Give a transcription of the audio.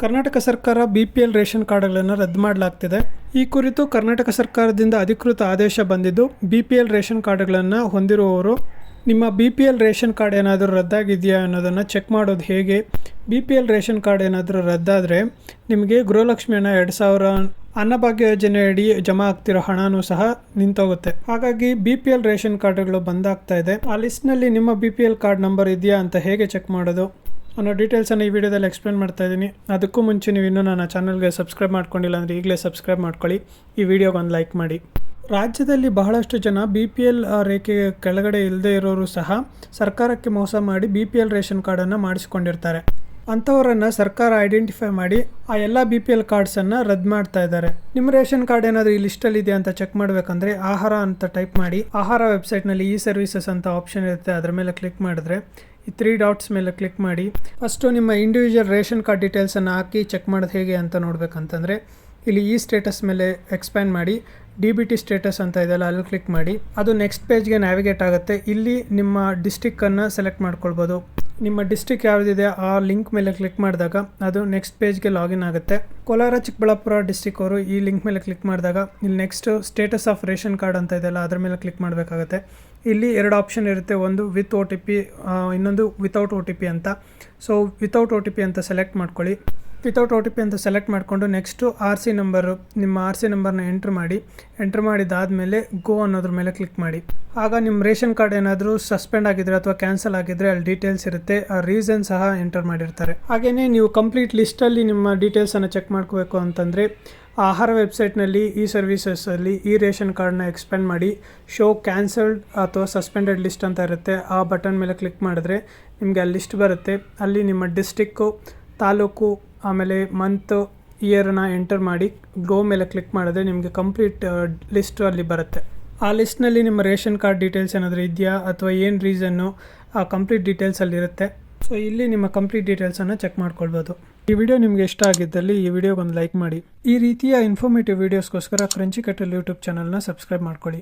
ಕರ್ನಾಟಕ ಸರ್ಕಾರ B P L ration ಕಾರ್ಡ್ಗಳನ್ನು ರದ್ದು ಮಾಡಲಾಗ್ತಿದೆ. ಈ ಕುರಿತು ಕರ್ನಾಟಕ ಸರ್ಕಾರದಿಂದ ಅಧಿಕೃತ ಆದೇಶ ಬಂದಿದ್ದು ಬಿ ಪಿ ಎಲ್ ರೇಷನ್ ಕಾರ್ಡ್ಗಳನ್ನು ಹೊಂದಿರುವವರು ನಿಮ್ಮ B P L ration card ಏನಾದರೂ ರದ್ದಾಗಿದೆಯಾ ಅನ್ನೋದನ್ನು ಚೆಕ್ ಮಾಡೋದು ಹೇಗೆ? B P L ration card ಏನಾದರೂ ರದ್ದಾದರೆ ನಿಮಗೆ ಗೃಹಲಕ್ಷ್ಮಿ ಹಣ ಎರಡು ಸಾವಿರ, ಅನ್ನಭಾಗ್ಯ ಯೋಜನೆಯಡಿ ಜಮಾ ಆಗ್ತಿರೋ ಹಣನೂ ಸಹ ನಿಂತೋಗುತ್ತೆ. ಹಾಗಾಗಿ ಬಿ ಪಿ ಎಲ್ ರೇಷನ್ ಕಾರ್ಡ್ಗಳು ಬಂದಾಗ್ತಾ ಇದೆ. ಆ ಲಿಸ್ಟ್ನಲ್ಲಿ ನಿಮ್ಮ B P L card number ಇದೆಯಾ ಅಂತ ಹೇಗೆ ಚೆಕ್ ಮಾಡೋದು? ಅನ್ನೋ ಡೀಟೇಲ್ಸನ್ನು ಈ ವಿಡಿಯೋದಲ್ಲಿ ಎಕ್ಸ್ಪ್ಲೇನ್ ಮಾಡ್ತಾ ಇದ್ದೀನಿ. ಅದಕ್ಕೂ ಮುಂಚೆ ನೀವು ಇನ್ನೂ ನನ್ನ ಚಾನಲ್ಗೆ ಸಬ್ಸ್ಕ್ರೈಬ್ ಮಾಡ್ಕೊಂಡಿಲ್ಲ ಅಂದರೆ ಈಗಲೇ ಸಬ್ಸ್ಕ್ರೈಬ್ ಮಾಡ್ಕೊಳ್ಳಿ. ಈ ವಿಡಿಯೋಗೆ ಒಂದು ಲೈಕ್ ಮಾಡಿ. ರಾಜ್ಯದಲ್ಲಿ ಬಹಳಷ್ಟು ಜನ ಬಿ ಪಿ ಎಲ್ ರೇಖೆ ಕೆಳಗಡೆ ಇಲ್ಲದೆ ಇರೋರು ಸಹ ಸರ್ಕಾರಕ್ಕೆ ಮೋಸ ಮಾಡಿ ಬಿ ಪಿ ಎಲ್ ರೇಷನ್ ಕಾರ್ಡನ್ನು ಮಾಡಿಸಿಕೊಂಡಿರ್ತಾರೆ. ಅಂಥವರನ್ನು ಸರ್ಕಾರ ಐಡೆಂಟಿಫೈ ಮಾಡಿ ಆ ಎಲ್ಲ ಬಿ ಪಿ ಎಲ್ ಕಾರ್ಡ್ಸನ್ನು ರದ್ದು ಮಾಡ್ತಾ ಇದ್ದಾರೆ. ನಿಮ್ಮ ರೇಷನ್ ಕಾರ್ಡ್ ಏನಾದರೂ ಈ ಲಿಸ್ಟಲ್ಲಿ ಇದೆ ಅಂತ ಚೆಕ್ ಮಾಡಬೇಕಂದ್ರೆ ಆಹಾರ ಅಂತ ಟೈಪ್ ಮಾಡಿ, ಆಹಾರ ವೆಬ್ಸೈಟ್ನಲ್ಲಿ ಈ ಸರ್ವಿಸಸ್ ಅಂತ ಆಪ್ಷನ್ ಇರುತ್ತೆ. ಅದರ ಮೇಲೆ ಕ್ಲಿಕ್ ಮಾಡಿದ್ರೆ ಈ ತ್ರೀ ಡಾಟ್ಸ್ ಮೇಲೆ ಕ್ಲಿಕ್ ಮಾಡಿ. ಫಸ್ಟು ನಿಮ್ಮ ಇಂಡಿವಿಜುವಲ್ ರೇಷನ್ ಕಾರ್ಡ್ ಡೀಟೇಲ್ಸನ್ನು ಹಾಕಿ ಚೆಕ್ ಮಾಡೋದು ಹೇಗೆ ಅಂತ ನೋಡಬೇಕಂತಂದರೆ, ಇಲ್ಲಿ ಈ ಸ್ಟೇಟಸ್ ಮೇಲೆ ಎಕ್ಸ್ಪ್ಯಾಂಡ್ ಮಾಡಿ. ಡಿ ಬಿ ಟಿ ಸ್ಟೇಟಸ್ ಅಂತ ಇದೆಯಲ್ಲ, ಅಲ್ಲಿ ಕ್ಲಿಕ್ ಮಾಡಿ. ಅದು ನೆಕ್ಸ್ಟ್ ಪೇಜ್ಗೆ ನ್ಯಾವಿಗೇಟ್ ಆಗುತ್ತೆ. ಇಲ್ಲಿ ನಿಮ್ಮ ಡಿಸ್ಟಿಕ್ಕನ್ನು ಸೆಲೆಕ್ಟ್ ಮಾಡ್ಕೊಳ್ಬೋದು. ನಿಮ್ಮ ಡಿಸ್ಟಿಕ್ ಯಾವುದಿದೆ, ಆ ಲಿಂಕ್ ಮೇಲೆ ಕ್ಲಿಕ್ ಮಾಡಿದಾಗ ಅದು ನೆಕ್ಸ್ಟ್ ಪೇಜ್ಗೆ ಲಾಗಿನ್ ಆಗುತ್ತೆ. ಕೋಲಾರ, ಚಿಕ್ಕಬಳ್ಳಾಪುರ ಡಿಸ್ಟಿಕ್ ಅವರು ಈ ಲಿಂಕ್ ಮೇಲೆ ಕ್ಲಿಕ್ ಮಾಡಿದಾಗ ಇಲ್ಲಿ next status of ration card ಅಂತ ಇದೆಯಲ್ಲ, ಅದ್ರ ಮೇಲೆ ಕ್ಲಿಕ್ ಮಾಡಬೇಕಾಗುತ್ತೆ. ಇಲ್ಲಿ ಎರಡು ಆಪ್ಷನ್ ಇರುತ್ತೆ, ಒಂದು ವಿತ್ ಒ ಟಿ ಪಿ ಇನ್ನೊಂದು ವಿತೌಟ್ ಒ ಟಿ ಪಿ ಅಂತ. So without O T P ಅಂತ ಸೆಲೆಕ್ಟ್ ಮಾಡ್ಕೊಳ್ಳಿ. ವಿತೌಟ್ ಒ ಟಿ ಪಿ ಅಂತ ಸೆಲೆಕ್ಟ್ ಮಾಡಿಕೊಂಡು ನೆಕ್ಸ್ಟು ಆರ್ ಸಿ ನಂಬರು ನಿಮ್ಮ ಆರ್ ಸಿ ನಂಬರ್ನ ಎಂಟ್ರ್ ಮಾಡಿ ಎಂಟ್ರ್ ಮಾಡಿದಾದಮೇಲೆ ಗೋ ಅನ್ನೋದ್ರ ಮೇಲೆ ಕ್ಲಿಕ್ ಮಾಡಿ. ಆಗ ನಿಮ್ಮ ರೇಷನ್ ಕಾರ್ಡ್ ಏನಾದರೂ ಸಸ್ಪೆಂಡ್ ಆಗಿದ್ರೆ ಅಥವಾ ಕ್ಯಾನ್ಸಲ್ ಆಗಿದ್ರೆ ಅಲ್ಲಿ ಡೀಟೇಲ್ಸ್ ಇರುತ್ತೆ, ಆ ರೀಸನ್ ಸಹ ಎಂಟರ್ ಮಾಡಿರ್ತಾರೆ. ಹಾಗೆಯೇ ನೀವು ಕಂಪ್ಲೀಟ್ ಲಿಸ್ಟಲ್ಲಿ ನಿಮ್ಮ ಡೀಟೇಲ್ಸನ್ನು ಚೆಕ್ ಮಾಡ್ಕೋಬೇಕು ಅಂತಂದರೆ ಆಹಾರ ವೆಬ್ಸೈಟ್ನಲ್ಲಿ ಈ ಸರ್ವಿಸಸಲ್ಲಿ ಈ ರೇಷನ್ ಕಾರ್ಡ್ನ ಎಕ್ಸ್ಪೆಂಡ್ ಮಾಡಿ ಶೋ ಕ್ಯಾನ್ಸಲ್ಡ್ ಅಥವಾ ಸಸ್ಪೆಂಡೆಡ್ ಲಿಸ್ಟ್ ಅಂತ ಇರುತ್ತೆ, ಆ ಬಟನ್ ಮೇಲೆ ಕ್ಲಿಕ್ ಮಾಡಿದ್ರೆ ನಿಮಗೆ ಆ ಲಿಸ್ಟ್ ಬರುತ್ತೆ. ಅಲ್ಲಿ ನಿಮ್ಮ ಡಿಸ್ಟಿಕ್ಕು ತಾಲೂಕು ಆಮೇಲೆ ಮಂತ್ ಇಯರ್ನ ಎಂಟರ್ ಮಾಡಿ ಗೋ ಮೇಲೆ ಕ್ಲಿಕ್ ಮಾಡಿದ್ರೆ ನಿಮಗೆ ಕಂಪ್ಲೀಟ್ ಲಿಸ್ಟು ಅಲ್ಲಿ ಬರುತ್ತೆ. ಆ ಲಿಸ್ಟ್ನಲ್ಲಿ ನಿಮ್ಮ ರೇಷನ್ ಕಾರ್ಡ್ ಡೀಟೇಲ್ಸ್ ಏನಾದರೂ ಇದೆಯಾ? ಅಥವಾ ಏನು ರೀಸನ್ನು ಆ ಕಂಪ್ಲೀಟ್ ಡೀಟೇಲ್ಸ್ ಅಲ್ಲಿರುತ್ತೆ ಸೊ ಇಲ್ಲಿ ನಿಮ್ಮ ಕಂಪ್ಲೀಟ್ ಡೀಟೇಲ್ಸನ್ನು ಚೆಕ್ ಮಾಡ್ಕೊಳ್ಬೋದು. ಈ ವಿಡಿಯೋ ನಿಮಗೆ ಇಷ್ಟ ಆಗಿದ್ದಲ್ಲಿ ಈ ವಿಡಿಯೋಗೊಂದು ಲೈಕ್ ಮಾಡಿ. ಈ ರೀತಿಯ ಇನ್ಫಾರ್ಮೇಟಿವ್ ವೀಡಿಯೋಸ್ಗೋಸ್ಕರ ಕ್ರಂಚಿ ಕಟ್ಟಲ್ ಯೂಟ್ಯೂಬ್ ಚಾನಲ್ನ ಸಬ್ಸ್ಕ್ರೈಬ್ ಮಾಡ್ಕೊಳ್ಳಿ.